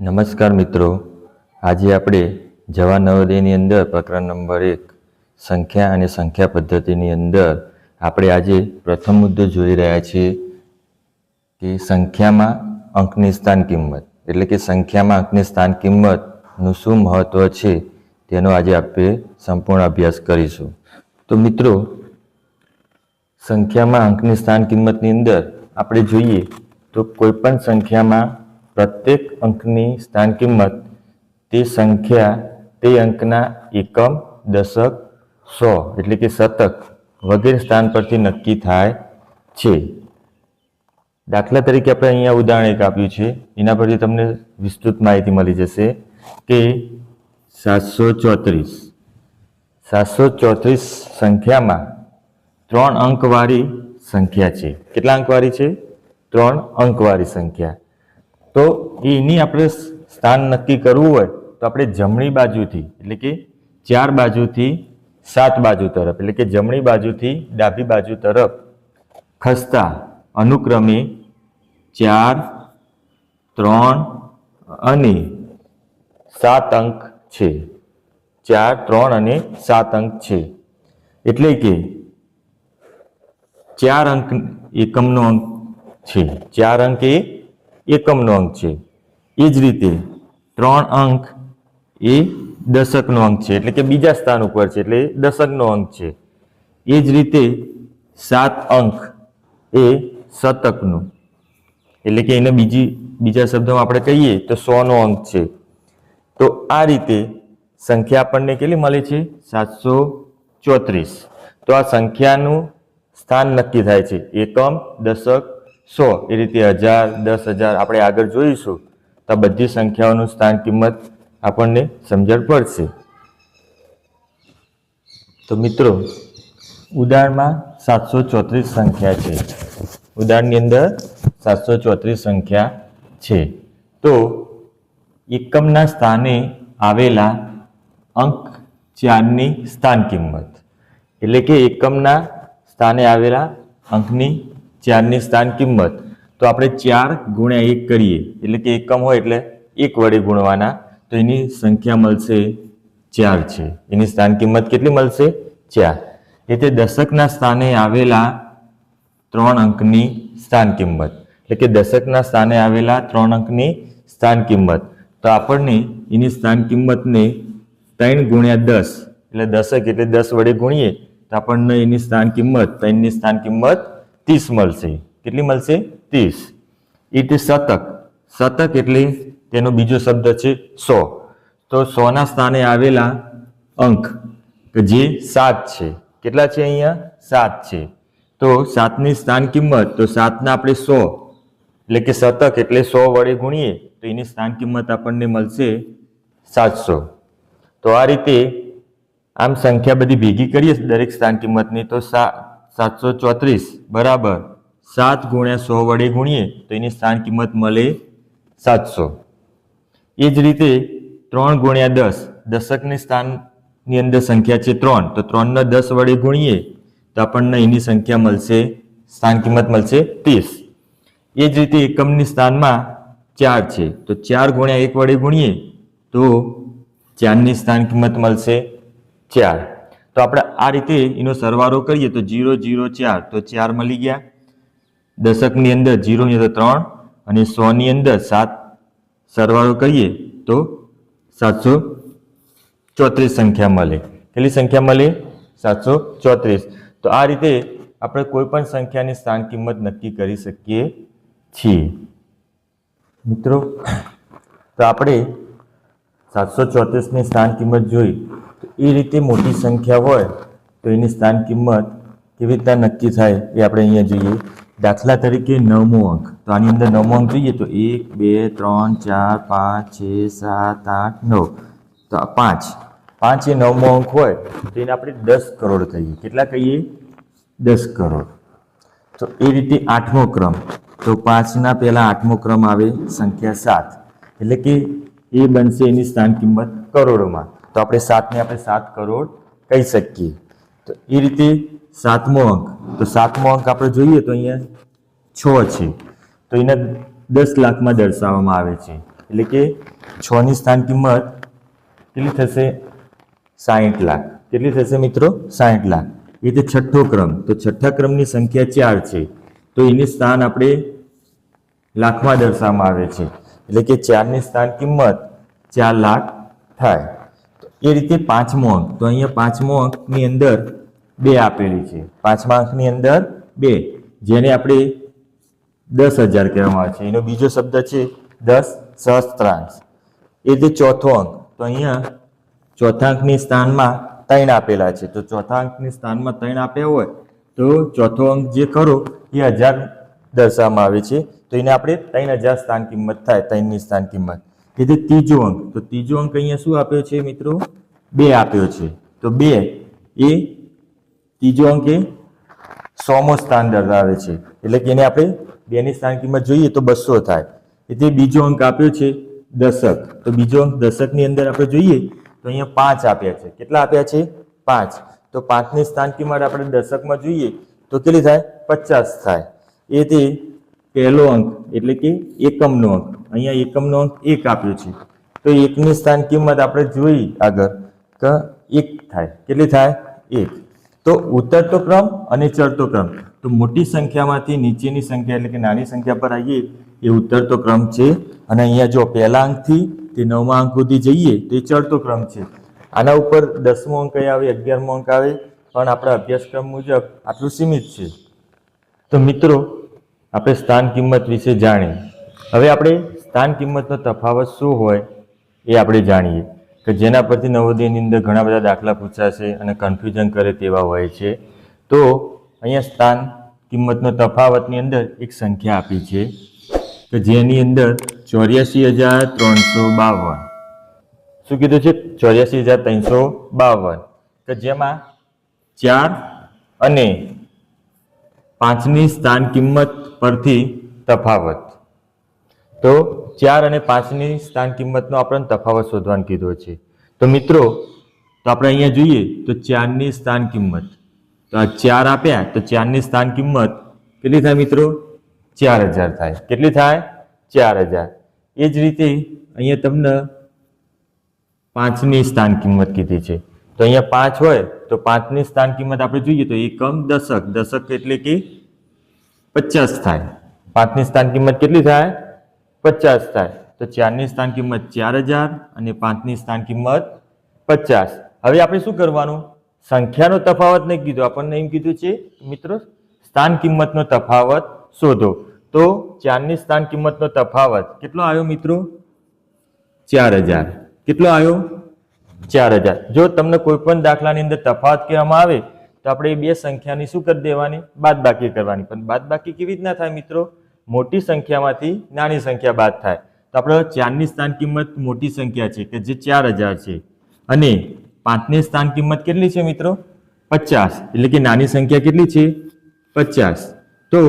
નમસ્કાર મિત્રો. આજે આપણે જવા નવોદયની અંદર પ્રકરણ નંબર એક, સંખ્યા અને સંખ્યા પદ્ધતિની અંદર આપણે આજે પ્રથમ મુદ્દો જોઈ રહ્યા છીએ કે સંખ્યામાં અંકની સ્થાન કિંમત. એટલે કે સંખ્યામાં અંકની સ્થાન કિંમતનું શું મહત્વ છે તેનો આજે આપણે સંપૂર્ણ અભ્યાસ કરીશું. તો મિત્રો, સંખ્યામાં અંકની સ્થાન કિંમતની અંદર આપણે જોઈએ તો કોઈપણ સંખ્યામાં પ્રત્યેક અંકની સ્થાન કિંમત, તે સંખ્યા, તે અંકના એકમ, દશક, સો એટલે કે શતક વગેરે સ્થાન પરથી નક્કી થાય છે. દાખલા તરીકે આપણે અહીંયા ઉદાહરણ એક આપ્યું છે. એના પરથી તમને વિસ્તૃત માહિતી મળી જશે કે સાતસો ચોત્રીસ સાતસો ચોત્રીસ સંખ્યામાં ત્રણ અંકવાળી સંખ્યા છે. કેટલા અંકવાળી છે? ત્રણ અંકવાળી સંખ્યા. તો એની આપણે સ્થાન નક્કી કરવું હોય તો આપણે જમણી બાજુથી, એટલે કે ચાર બાજુથી સાત બાજુ તરફ, એટલે કે જમણી બાજુથી ડાબી બાજુ તરફ ખસતા અનુક્રમે ચાર, ત્રણ અને સાત અંક છે. ચાર, ત્રણ અને સાત અંક છે. એટલે કે ચાર અંક એકમનો અંક છે. ચાર અંક એ એકમનો અંક છે. એ જ રીતે ત્રણ અંક એ દશકનો અંક છે. એટલે કે બીજા સ્થાન ઉપર છે. એટલે દશકનો અંક છે. એ જ રીતે સાત અંક એ શતકનું. એટલે કે એને બીજી, બીજા શબ્દોમાં આપણે કહીએ તો સોનો અંક છે. તો આ રીતે સંખ્યા આપણને કેટલી મળે છે? સાતસો ચોત્રીસ. તો આ સંખ્યાનું સ્થાન નક્કી થાય છે. એકમ, દશક સો, એ રીતે હજાર, દસ હજાર આપણે આગળ જોઈશું તો બધી સંખ્યાઓનું સ્થાન કિંમત આપણને સમજણ પડશે. તો મિત્રો, ઉદાહરણમાં સાતસો ચોત્રીસ સંખ્યા છે. ઉદાહરણની અંદર સાતસો ચોત્રીસ સંખ્યા છે. તો એકમના સ્થાને આવેલા અંક ચારની સ્થાન કિંમત. એટલે કે એકમના સ્થાને આવેલા અંકની ચારની સ્થાન કિંમત. તો આપણે ચાર ગુણ્યા એક કરીએ. એટલે કે એકમ હોય એટલે એક વડે ગુણવાના. તો એની સંખ્યા મળશે ચાર છે. એની સ્થાન કિંમત કેટલી મળશે? ચાર. એટલે દશકના સ્થાને આવેલા ત્રણ અંકની સ્થાન કિંમત. એટલે કે દશકના સ્થાને આવેલા ત્રણ અંકની સ્થાન કિંમત. તો આપણને એની સ્થાન કિંમતને ત્રણ ગુણ્યા દસ, એટલે દશક એટલે દસ વડે ગુણીએ, તો આપણને એની સ્થાન કિંમત, ત્રણની સ્થાન કિંમત ત્રીસ મળશે. કેટલી મળશે? ત્રીસ. એ તે શતક શતક એટલે તેનો બીજો શબ્દ છે સો. તો સોના સ્થાને આવેલા અંક, કે જે સાત છે. કેટલા છે અહીંયા? સાત છે. તો સાતની સ્થાન કિંમત, તો સાતના આપણે સો. એટલે કે શતક એટલે સો વડે ગુણીએ, તો એની સ્થાન કિંમત આપણને મળશે સાતસો. તો આ રીતે આમ સંખ્યા બધી ભેગી કરીએ દરેક સ્થાન કિંમતની, તો સા સાતસો ચોત્રીસ, બરાબર. સાત ગુણ્યા સો વડે ગુણીએ તો એની સ્થાન કિંમત મળે સાતસો. એ જ રીતે ત્રણ ગુણ્યા દસ, દશકની સ્થાનની અંદર સંખ્યા છે ત્રણ. તો ત્રણને દસ વડે ગુણીએ તો આપણને એની સંખ્યા મળશે, સ્થાન કિંમત મળશે ત્રીસ. એ જ રીતે એકમની સ્થાનમાં ચાર છે. તો ચાર ગુણ્યા એક વડે ગુણીએ તો ચારની સ્થાન કિંમત મળશે ચાર. તો આપણે આ રીતે એનો સરવાળો કરીએ તો જીરો જીરો, ચાર. તો ચાર મળી ગયા. દશકની અંદર જીરોની અંદર ત્રણ અને સોની અંદર સાત સરવારો કરીએ તો સાતસો ચોત્રીસ સંખ્યા મળે. કેટલી સંખ્યા મળે? સાતસો ચોત્રીસ. તો આ રીતે આપણે કોઈ પણ સંખ્યાની સ્થાન કિંમત નક્કી કરી શકીએ છીએ. મિત્રો, તો આપણે સાતસો ચોત્રીસની સ્થાન કિંમત જોઈ. એ રીતે મોટી સંખ્યા હોય તો એની સ્થાન કિંમત કેવી રીતના નક્કી થાય એ આપણે અહીંયા જોઈએ. દાખલા તરીકે નવમો અંક. તો આની અંદર નવમો અંક જોઈએ તો એક, બે, ત્રણ, ચાર, પાંચ, છ, સાત, આઠ, નવ. તો પાંચ. પાંચ એ નવમો અંક હોય તો એને આપણે દસ કરોડ કહીએ. કેટલા કહીએ? દસ કરોડ. તો એ રીતે આઠમો ક્રમ. તો પાંચના પહેલાં આઠમો ક્રમ આવે સંખ્યા સાત. એટલે કે એ બનશે એની સ્થાન કિંમત કરોડોમાં. તો આપણે સાતને આપણે સાત કરોડ કહી શકીએ. તો એ રીતે સાતમો અંક. તો સાતમો અંક આપણે જોઈએ તો અહીંયા છ છે. તો એને દસ લાખમાં દર્શાવવામાં આવે છે. એટલે કે છની સ્થાન કિંમત કેટલી થશે? સાહીઠ લાખ. કેટલી થશે મિત્રો? સાહીઠ લાખ. એ રીતે છઠ્ઠો ક્રમ. તો છઠ્ઠા ક્રમની સંખ્યા ચાર છે. તો એની સ્થાન આપણે લાખમાં દર્શાવવામાં આવે છે. એટલે કે ચારની સ્થાન કિંમત ચાર લાખ થાય. એ રીતે પાંચમો અંક. તો અહીંયા પાંચમો અંકની અંદર બે આપેલી છે. પાંચમા અંકની અંદર બે. જેને આપણે દસ હજાર કહેવામાં આવે છે. એનો બીજો શબ્દ છે દસ સહસ્ત્રાંશ. એ રીતે ચોથો અંક. તો અહીંયા ચોથા અંકની સ્થાનમાં ત્રણ આપેલા છે. તો ચોથા અંકની સ્થાનમાં ત્રણ આપ્યા હોય તો ચોથો અંક જે ખરો એ હજાર દર્શાવવામાં આવે છે. તો એને આપણે ત્રણ હજાર સ્થાન કિંમત થાય, ત્રણની સ્થાન કિંમત. એટલે ત્રીજો અંક. તો ત્રીજો અંક અહીંયા શું આપ્યો છે મિત્રો? બે આપ્યો છે. તો બે એ ત્રીજો અંક એ સોમો સ્થાન ધરાવે છે. એટલે કે એને આપણે બેની સ્થાન કિંમત જોઈએ તો બસો થાય. એટલે બીજો અંક આપ્યો છે દશક. તો બીજો અંક દશકની અંદર આપણે જોઈએ તો અહીંયા પાંચ આપ્યા છે. કેટલા આપ્યા છે? પાંચ. તો પાંચની સ્થાન કિંમત આપણે દશકમાં જોઈએ તો કેટલી થાય? પચાસ થાય. એ તે પહેલો અંક એટલે કે એકમનો અંક. અહીંયા એકમનો અંક એક આપ્યો છે. તો એકની સ્થાન કિંમત આપણે જોઈ આગળ. કે એક થાય. કેટલી થાય? એક. તો ઉતરતો ક્રમ અને ચડતો ક્રમ. તો મોટી સંખ્યામાંથી નીચેની સંખ્યા એટલે કે નાની સંખ્યા પર આવીએ, એ ઉતરતો ક્રમ છે. અને અહીંયા જો પહેલા અંકથી તે નવમા અંક સુધી જઈએ, તો એ ચડતો ક્રમ છે. આના ઉપર દસમો અંક આવે, અગિયારમો અંક આવે. પણ આપણા અભ્યાસક્રમ મુજબ આટલું સીમિત છે. તો મિત્રો આપણે સ્થાન કિંમત વિશે જાણીએ. હવે આપણે સ્થાન કિંમતનો તફાવત શું હોય એ આપણે જાણીએ કે જેના પરથી નવોદયની અંદર ઘણા બધા દાખલા પૂછાશે અને કન્ફ્યુઝન કરે તેવા હોય છે. તો અહીંયા સ્થાન કિંમતનો તફાવતની અંદર એક સંખ્યા આપી છે કે જેની અંદર ચોર્યાસી હજાર ત્રણસો બાવન. શું કીધું છે? ચોર્યાસી હજાર ત્રણસો બાવન. કે જેમાં ચાર અને પાંચની સ્થાન કિંમત પરથી તફાવત. તો ચાર અને પાંચની સ્થાન કિંમતનો આપણને તફાવત શોધવાનું કીધો છે. તો મિત્રો, તો આપણે અહીંયા જોઈએ તો ચારની સ્થાન કિંમત. તો આ ચાર આપ્યા તો ચારની સ્થાન કિંમત કેટલી થાય મિત્રો? ચાર હજાર થાય. કેટલી થાય? ચાર હજાર. એ જ રીતે અહીંયા તમને પાંચની સ્થાન કિંમત કીધી છે. તો અહીંયા પાંચ હોય, તો પાંચની સ્થાન કિંમત આપણે જોઈએ તો એકમ દશક. દશક એટલે કે પચાસ થાય. પાંચની સ્થાન કિંમત કેટલી થાય? પચાસ થાય. તો ચારની સ્થાન કિંમત ચાર હજાર અને પાંચની સ્થાન કિંમત પચાસ. હવે આપણે શું કરવાનું? સંખ્યાનો તફાવત નહીં કીધું. આપણને એમ કીધું છે, મિત્રો, સ્થાન કિંમતનો તફાવત શોધો. તો ચારની સ્થાન કિંમતનો તફાવત કેટલો આવ્યો, મિત્રો? ચાર હજાર. કેટલો આવ્યો? ચાર હજાર. જો તમને કોઈ પણ દાખલાની અંદર તફાવત કહેવામાં આવે, તો આપણે એ બે સંખ્યાની શું કરી દેવાની? બાદબાકી કરવાની. પણ બાદબાકી કેવી રીતના થાય મિત્રો? મોટી સંખ્યામાંથી નાની સંખ્યા બાદ થાય. તો આપણે ચારની સ્થાન કિંમત મોટી સંખ્યા છે, કે જે ચાર હજાર છે. અને પાંચની સ્થાન કિંમત કેટલી છે મિત્રો? પચાસ. એટલે કે નાની સંખ્યા કેટલી છે? પચાસ. તો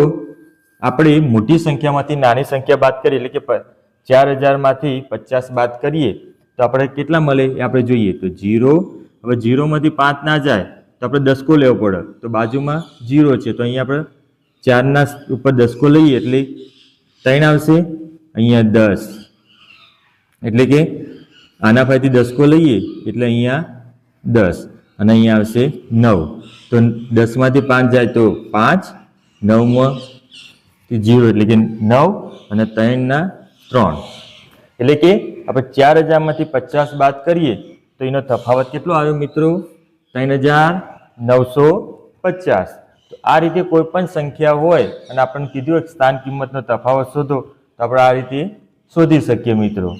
આપણે મોટી સંખ્યામાંથી નાની સંખ્યા બાદ કરીએ એટલે કે ચાર હજારમાંથી પચાસ બાદ કરીએ તો આપણે કેટલા મળે એ આપણે જોઈએ. તો જીરો, હવે જીરોમાંથી પાંચ ના જાય, તો આપણે દસકો લેવો પડે. તો બાજુમાં જીરો છે, તો અહીંયા આપણે ચારના ઉપર દસકો લઈએ એટલે ત્રણ આવશે, અહીંયા દસ. એટલે કે આના ફાયથી દસકો લઈએ, એટલે અહીંયા દસ. અને અહીંયા આવશે નવ. તો દસમાંથી પાંચ જાય તો પાંચ, નવમાં જીરો, એટલે કે નવ અને ત્રણના ત્રણ. એટલે કે આપણે ચાર હજારમાંથી પચાસ બાદ કરીએ તો એનો તફાવત કેટલો આવ્યો મિત્રો? ત્રણ હજાર નવસો પચાસ. તો આ રીતે કોઈ પણ સંખ્યા હોય અને આપણને કીધું હોય કે સ્થાન કિંમતનો તફાવત શોધો, તો આપણે આ રીતે શોધી શકીએ મિત્રો.